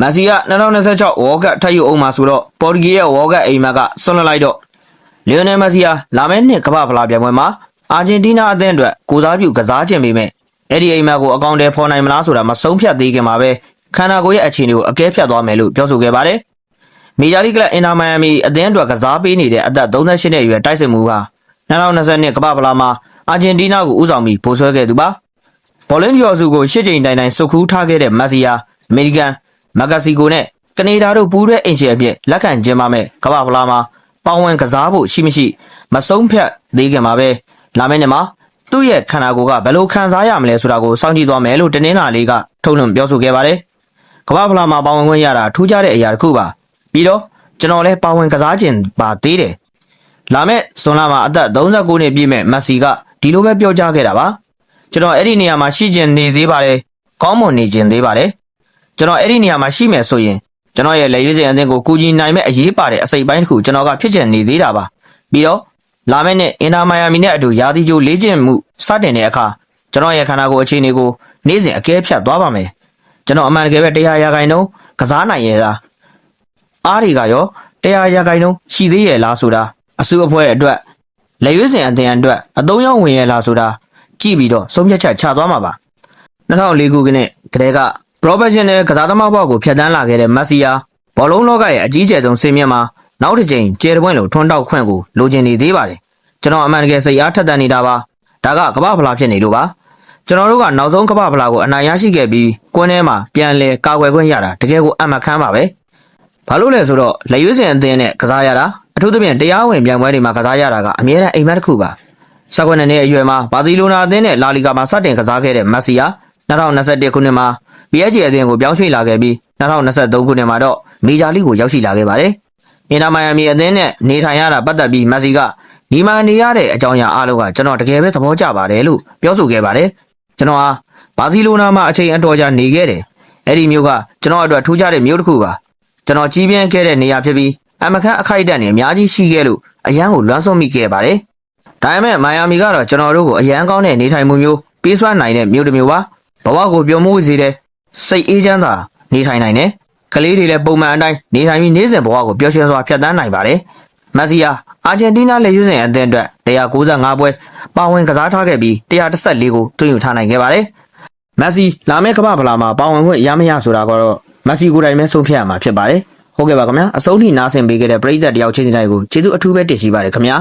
မက်ဆီက2026ဝေါ်ကပ်ထပ်ယူအောင်မှာဆိုတော့ပေါ်တူဂီရဲ့ဝေါ်ကပ်အိမ်မက်ကဆွန့်လွတ်လိုက်တော့လီယိုနယ်မက်ဆီဟာလာမယ့်နှစ်ကမ္ဘာဖလားပြိုင်ပွဲမှာအာဂျင်တီးနားအသင်းအတွက်ကိုစားပြုကစားခြင်းပေမဲ့အဲ့ဒီအိမ်မက်ကိုအကောင့်ထဲပေါ်နိုင်မလားဆိုတာမဆုံးဖြတ်သေးခင်မှာပဲခန္ဓာကိုယ်ရဲ့အခြေအနေကိုအကဲဖြတ်သွားမယ်လို့ပြောဆိုခဲ့ပါတယ်။မီဂျာလီကလပ်အင်တာမိုင်ယာမီအသင်းအတွက်ကစားပေးနေတဲ့အသက်38နှစ်အရွယ်တိုက်စစ်မှုဟာ2020ကမ္ဘာဖလားမှာအာဂျင်တီးနားကိုဦးဆောင်ပြီးပိုဆွဲခဲ့သူပါ။ဘောလင်းဒီယော်စုကိုရှစ်ချိန်တိုင်တိုင်စုခူးထားခဲ့တဲ့မက်ဆီယာအမေရိကန် မက္ကဆီကိုနဲ့ကနေဒါတို့ပူးတွဲအင်ရှင်အဖြစ်လက်ခံကျင်းပမဲ့ကမ္ဘာဖလားမှာပေါဝင်ကစားဖို့ရှိမရှိမဆုံးဖြတ်သေးခင်မှာပဲလာမယ့်နေ့မှာသူ့ရဲ့ခန္ဓာကိုယ်ကဘယ်လိုခံစားရမလဲဆိုတာကိုစောင့်ကြည့်သွားမယ်လို့တင်းနှင်းလာလေးကထုတ်လွှင့်ပြောဆိုခဲ့ပါတယ်ကမ္ဘာဖလားမှာပါဝင်ခွင့်ရတာထူးခြားတဲ့အရာတစ်ခုပါပြီးတော့ကျွန်တော်လည်းပါဝင်ကစားခြင်းပါသေးတယ်လာမယ့်ဇွန်လမှာအသက်39နှစ်ပြည့်မဲ့မက်ဆီကဒီလိုပဲပြောကြားခဲ့တာပါကျွန်တော်အဲ့ဒီနေရာမှာရှိကျင်နေသေးပါတယ်ကောင်းမွန်နေကျင်သေးပါတယ် ကျွန်တော်အဲ့ဒီနေရာမှာရှိမယ်ဆိုရင်ကျွန်တော်ရဲ့လက်ရွေးစင်အသင်းကိုကူညီနိုင်မဲ့အရေးပါတဲ့အစိပ်ပိုင်းတစ်ခုကျွန်တော်ကဖြစ်ချင်နေသေးတာပါပြီးတော့လာမယ့်နှစ်အင်တာမိုင်ယာမီနဲ့အတူယာတီကျိုလေ့ကျင့်မှုစတင်တဲ့အခါကျွန်တော်ရဲ့ခန္ဓာကိုယ်အခြေအနေကိုနေ့စဉ်အကဲဖြတ်သွားပါမယ်ကျွန်တော်အမှန်တကယ်ပဲတရားရာခိုင်နှုန်းကစားနိုင်ရဲ့လားအားတွေကရောတရားရာခိုင်နှုန်းရှိသေးရဲ့လားဆိုတာအစုအဖွဲ့အတွက်လက်ရွေးစင်အသင်းအတွက်အသုံးရောက်ဝင်ရဲ့လားဆိုတာကြည့်ပြီးတော့ဆုံးဖြတ်ချက်ချသွားမှာပါ2004ခုနှစ်ကတည်းက professional ကစားသမားဘောက်ကိုဖြတ်တန်းလာခဲ့တဲ့မက်ဆီယာဘောလုံးလောကရဲ့အကြီးကျယ်ဆုံးစင်မြင့်မှာနောက်တစ်ချိန်ကျယ်တပွင့်လိုထွန်းတောက်ခွင့်ကိုလိုချင်နေသေးပါတယ်ကျွန်တော်အမှန်တကယ်စိတ်အားထက်သန်နေတာပါဒါကကမ္ဘာဖလားဖြစ်နေလို့ပါကျွန်တော်တို့ကနောက်ဆုံးကမ္ဘာဖလားကိုအနိုင်ရရှိခဲ့ပြီးကွင်းထဲမှာပြန်လဲကာကွယ်ခွင့်ရတာတကယ်ကိုအမှတ်ခမ်းပါပဲဘာလို့လဲဆိုတော့လက်ရွေးစင်အသင်းနဲ့ကစားရတာအထူးသဖြင့်တရားဝင်ပြိုင်ပွဲတွေမှာကစားရတာကအများနဲ့အိမ်မက်တစ်ခုပါ၁၉နှစ်အရွယ်မှာဘာစီလိုနာအသင်းနဲ့လာလီဂါမှာစတင်ကစားခဲ့တဲ့မက်ဆီယာ2021ခုနှစ်မှာ PSG အသင်းကိုပြောင်းရွှေ့လာခဲ့ပြီး2023ခုနှစ်မှာတော့မေဂျာလိကိုရောက်ရှိလာခဲ့ပါတယ်။အင်တာမိုင်ယာမီအသင်းနဲ့နေထိုင်ရတာပတ်သက်ပြီးမက်ဆီကဒီမှာနေရတဲ့အကြောင်းအရာအားလုံးကကျွန်တော်တကယ်ပဲသဘောကျပါတယ်လို့ပြောဆိုခဲ့ပါတယ်။ကျွန်တော်ဟာဘာစီလိုနာမှာအချိန်အတော်ကြာနေခဲ့တယ်။အဲ့ဒီမျိုးကကျွန်တော်အတွက်ထူးခြားတဲ့မျိုးတစ်ခုပါ။ကျွန်တော်ကြီးပြင်းခဲ့တဲ့နေရာဖြစ်ပြီးအမခန့်အခိုက်အတန့်နေအများကြီးရှိခဲ့လို့အရန်ကိုလွမ်းဆုံးမိခဲ့ပါတယ်။ဒါပေမဲ့မိုင်ယာမီကတော့ကျွန်တော်တို့ကိုအရန်ကောင်းတဲ့နေထိုင်မှုမျိုးပေးစွမ်းနိုင်တဲ့မြို့တစ်မျိုးပါဘဝကိုပျော်မှုစေတဲ့ စိတ်အေးချမ်းသာနေထိုင်နိုင်တယ်ကလေးတွေလည်းပုံမှန်အတိုင်းနေထိုင်ပြီးနေ့စဉ်ဘဝကိုပျော်ရွှင်စွာဖြတ်သန်းနိုင်ပါတယ်မက်ဆီယာအာဂျင်တီးနားလက်ရွေးစင်အသင်းအတွက်195ပွဲပါဝင်ကစားထားခဲ့ပြီး114ကိုသွင်းယူထားနိုင်ခဲ့ပါတယ်မက်ဆီလာမယ့်ကမ္ဘာဖလားမှာပါဝင်ခွင့်ရမရဆိုတာကတော့မက်ဆီကိုယ်တိုင်ပဲဆုံးဖြတ်ရမှာဖြစ်ပါတယ်ဟုတ်ကဲ့ပါခင်ဗျာအဆုံးထိနားဆင်ပေးခဲ့တဲ့ပရိသတ်တယောက်ချင်းချင်းတိုင်းကိုကျေးဇူးအထူးပဲတင်ရှိပါတယ်ခင်ဗျာ